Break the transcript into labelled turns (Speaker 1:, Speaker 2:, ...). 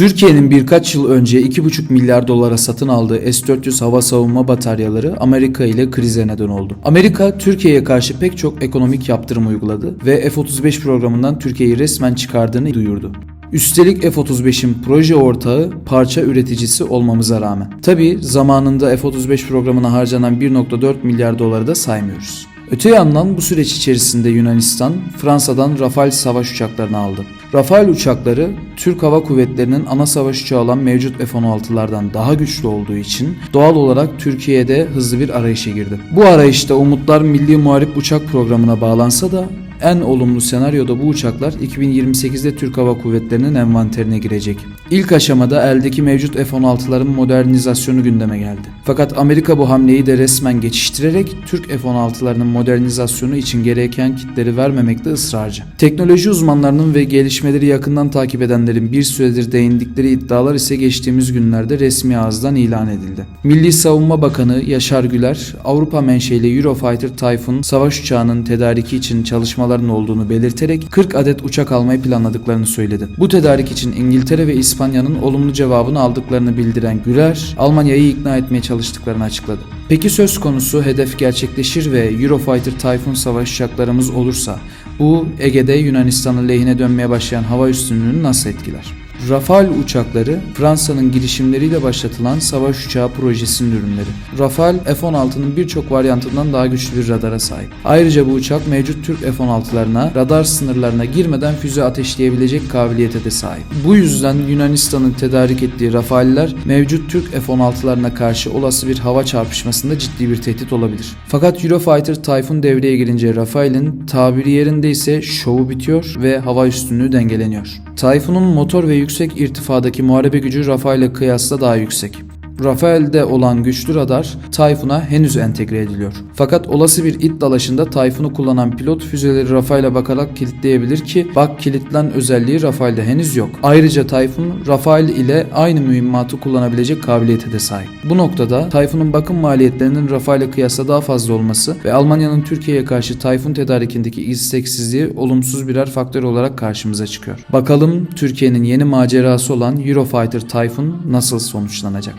Speaker 1: Türkiye'nin birkaç yıl önce 2,5 milyar dolara satın aldığı S-400 hava savunma bataryaları Amerika ile krize neden oldu. Amerika Türkiye'ye karşı pek çok ekonomik yaptırım uyguladı ve F-35 programından Türkiye'yi resmen çıkardığını duyurdu. Üstelik F-35'in proje ortağı, parça üreticisi olmamıza rağmen. Tabi zamanında F-35 programına harcanan 1.4 milyar doları da saymıyoruz. Öte yandan bu süreç içerisinde Yunanistan, Fransa'dan Rafale savaş uçaklarını aldı. Rafale uçakları Türk Hava Kuvvetleri'nin ana savaş uçağı olan mevcut F-16'lardan daha güçlü olduğu için doğal olarak Türkiye'de hızlı bir arayışa girdi. Bu arayışta umutlar Milli Muharip Uçak Programı'na bağlansa da en olumlu senaryoda bu uçaklar 2028'de Türk Hava Kuvvetleri'nin envanterine girecek. İlk aşamada eldeki mevcut F-16'ların modernizasyonu gündeme geldi. Fakat Amerika bu hamleyi de resmen geçiştirerek Türk F-16'larının modernizasyonu için gereken kitleri vermemekte ısrarcı. Teknoloji uzmanlarının ve gelişmeleri yakından takip edenlerin bir süredir değindikleri iddialar ise geçtiğimiz günlerde resmi ağızdan ilan edildi. Milli Savunma Bakanı Yaşar Güler, Avrupa menşeli Eurofighter Typhoon savaş uçağının tedariki için çalışmaların olduğunu belirterek 40 adet uçak almayı planladıklarını söyledi. Bu tedarik için İngiltere ve İspanya'nın olumlu cevabını aldıklarını bildiren Güler, Almanya'yı ikna etmeye çalıştıklarını açıkladı. Peki söz konusu hedef gerçekleşir ve Eurofighter Typhoon savaş uçaklarımız olursa bu Ege'de Yunanistan'ın lehine dönmeye başlayan hava üstünlüğünü nasıl etkiler? Rafale uçakları Fransa'nın girişimleriyle başlatılan savaş uçağı projesinin ürünleri. Rafale F-16'nın birçok varyantından daha güçlü bir radara sahip. Ayrıca bu uçak mevcut Türk F-16'larına radar sınırlarına girmeden füze ateşleyebilecek kabiliyete de sahip. Bu yüzden Yunanistan'ın tedarik ettiği Rafale'ler mevcut Türk F-16'larına karşı olası bir hava çarpışmasında ciddi bir tehdit olabilir. Fakat Eurofighter Typhoon devreye girince Rafale'in tabiri yerinde ise şovu bitiyor ve hava üstünlüğü dengeleniyor. Typhoon'un motor ve yüksek irtifadaki muharebe gücü Rafale kıyasla daha yüksek. Rafael'de olan güçlü radar Typhoon'a henüz entegre ediliyor. Fakat olası bir it dalaşında Typhoon'u kullanan pilot füzeleri Rafael'e bakarak kilitleyebilir ki bak kilitlen özelliği Rafael'de henüz yok. Ayrıca Typhoon Rafael ile aynı mühimmatı kullanabilecek kabiliyete de sahip. Bu noktada Typhoon'un bakım maliyetlerinin Rafael'e kıyasla daha fazla olması ve Almanya'nın Türkiye'ye karşı Typhoon tedarikindeki isteksizliği olumsuz birer faktör olarak karşımıza çıkıyor. Bakalım Türkiye'nin yeni macerası olan Eurofighter Typhoon nasıl sonuçlanacak?